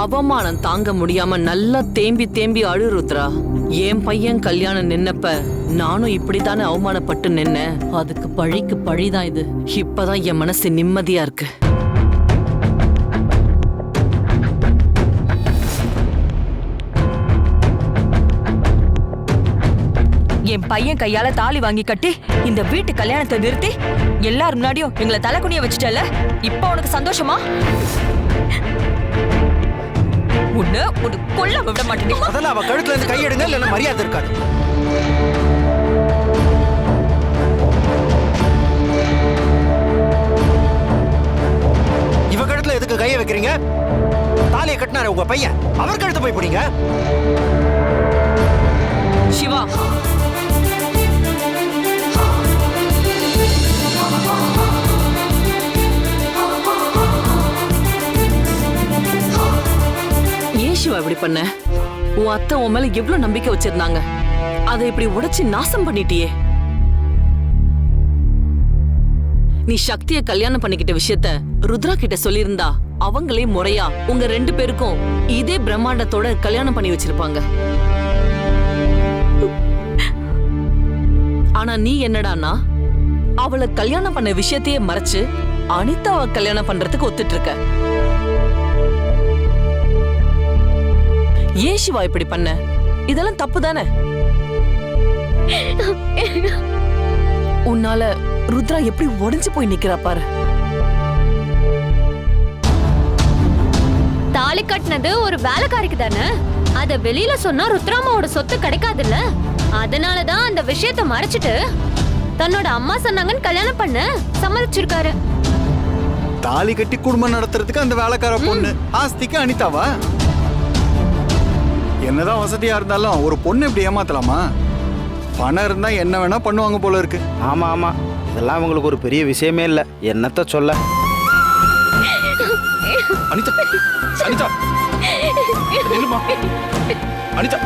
அவமானம் தாங்க முடியாம நல்லா தேம்பி தேம்பி அழு ருத்ரா. என் பையன் கல்யாணம் நின்னப்ப நானும் இப்படித்தானே அவமானப்பட்டு நின்னேன். அதுக்கு பழிக்கு பழிதான் இது. இப்பதான் என் மனசு நிம்மதியா இருக்கு. என் பையன் கையால தாலி வாங்கி கட்டி இந்த வீட்டு கல்யாணத்தை நிறுத்தி எல்லார் முன்னாடியும் எங்களை தலைக்குனிய வச்சுட்டல இப்போ உனக்கு சந்தோஷமா? உன்ன ஒரு கொல்ல விட மாட்டேன். அதெல்லாம் அவ கழுத்துல இருந்து கையெடுங்க இல்லைன்னா மரியாதை இருக்காது. இவ கழுத்துல எதுக்கு கையை வைக்கிறீங்க? தாலியை கட்டினாரு உங்க பையன். அவர் கழுத்து போய் பிடிங்க. சிவா இப்படி பண்ண. உன் அத்தை உன் மேல எவ்வளவு நம்பிக்கை வச்சிருந்தாங்க. அதை இப்படி உடைச்சு நாசம் பண்ணிட்டியே. நீ சக்திய கல்யாணம் பண்ணிக்கிட்ட விஷயத்த ருத்ரா கிட்ட சொல்லியிருந்தா அவங்களே முறையா உங்க ரெண்டு பேருக்கும் இதே பிரம்மாண்டத்தோட கல்யாணம் பண்ணி வச்சிருப்பாங்க. ஆனா நீ என்னடானா அவளை கல்யாணம் பண்ண விஷயத்தையே மறைச்சு அனிதாவை கல்யாணம் பண்றதுக்கு ஒத்துட்டு இருக்க. ஏன் சிவா இப்படி பண்ண? இதெல்லாம் தப்பு தானே உன்னால ருத்ரா எப்படி உடைஞ்சு போய் நிக்கிறா பாரு. தாலி கட்டினது ஒரு வேலைக்காரிக்கு தானே? அத வெளியில சொன்னா ருத்ராமாவோட சொத்து கிடைக்காதுல்ல? அதனாலதான் அந்த விஷயத்த மறைச்சிட்டு தன்னோட அம்மா சொன்னாங்கன்னு கல்யாணம் பண்ண சம்மதிச்சிருக்காரு. தாலி கட்டி குடும்பம் நடத்துறதுக்கு அந்த வேலைக்கார பொண்ணு ஆஸ்திக்கு அனிதாவா? என்னதான் வசதியா இருந்தாலும் ஒரு பொண்ணு இப்படி ஏமாத்தலாமா? பணம் இருந்தா என்ன வேணா பண்ணுவாங்க போல இருக்கு. ஆமா ஆமா. இதெல்லாம் அவங்களுக்கு ஒரு பெரிய விஷயமே இல்ல. என்னத்த சொல்ல? அனிதா அனிதா. அனிதா.